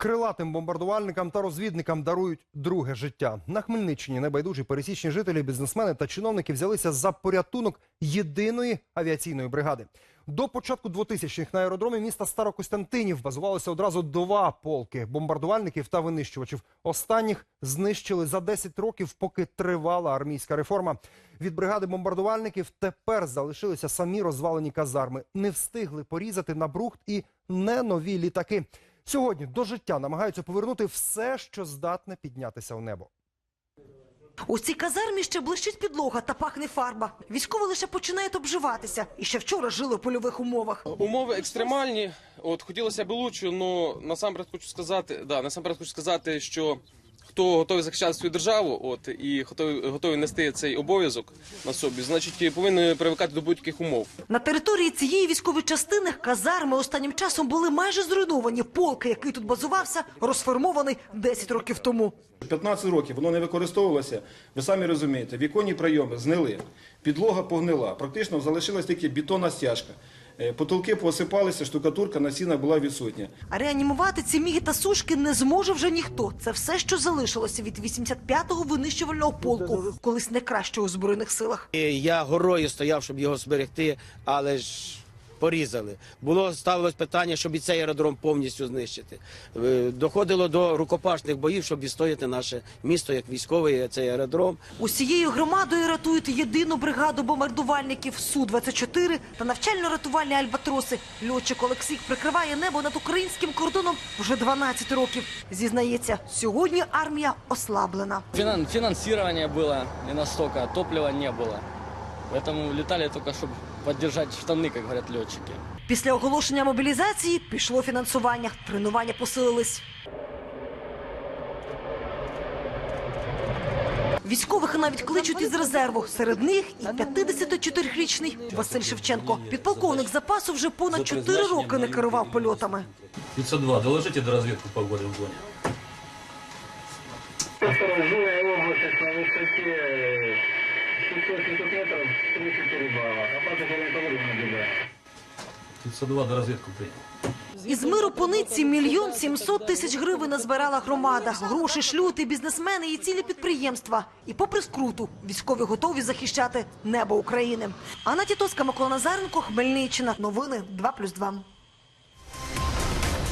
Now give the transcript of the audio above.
Крилатим бомбардувальникам та розвідникам дарують друге життя. На Хмельниччині небайдужі пересічні жителі, бізнесмени та чиновники взялися за порятунок єдиної авіаційної бригади. До початку 2000-х на аеродромі міста Старокостянтинів базувалося одразу два полки бомбардувальників та винищувачів. Останніх знищили за 10 років, поки тривала армійська реформа. Від бригади бомбардувальників тепер залишилися самі розвалені казарми. Не встигли порізати на брухт і не нові літаки. Сьогодні до життя намагаються повернути все, що здатне піднятися у небо. У цій казармі ще блищить підлога та пахне фарба. Військові лише починають обживатися. І ще вчора жили в польових умовах. Умови екстремальні. От хотілося б лучше, але насамперед хочу сказати, да, насамперед хочу сказати, що хто готовий захищати свою державу, от і готовий, готовий нести цей обов'язок на собі, значить повинен привикати до будь-яких умов. На території цієї військової частини казарми останнім часом були майже зруйновані. Полк, який тут базувався, розформований 10 років тому. 15 років воно не використовувалося. Ви самі розумієте, віконні прийоми знили, підлога погнила, практично залишилась тільки бетонна стяжка. Е, Потолки посипалися, штукатурка на стінах була відсутня. А реанімувати ці міги та сушки не зможе вже ніхто. Це все, що залишилося від 85-го винищувального полку, колись найкращого у збройних силах. Я горою стояв, щоб його зберегти, але ж порізали. Було ставилось питання, щоб і цей аеродром повністю знищити. Е, Доходило до рукопашних боїв, щоб відстояти наше місто як військовий цей аеродром. Усією громадою рятують єдину бригаду бомбардувальників Су-24 та навчально-рятувальні альбатроси. Льотчик Олексій прикриває небо над українським кордоном вже 12 років. Зізнається, сьогодні армія ослаблена. Финансирование было не настолько, топлива не было. Поэтому летали только, щоб підтримати штани, як говорять льотчики. Після оголошення мобілізації пішло фінансування. Тренування посилились. Військових навіть кличуть із резерву. Серед них і 54-річний Василь Шевченко. Підполковник запасу вже понад 4 роки не керував польотами. 502, доложите до розвідку погоди в зоні. області 700-700 метров, 34 балла. Опасность ориентирована наблюдаю. 502 до розвідку прийняв. Із миру пониці мільйон сімсот тисяч гривень назбирала громада. Гроші, шлюти, бізнесмени і цілі підприємства. І попри скруту військові готові захищати небо України. Анна Тітоска, Микола Назаренко, Хмельниччина. Новини 2+,2.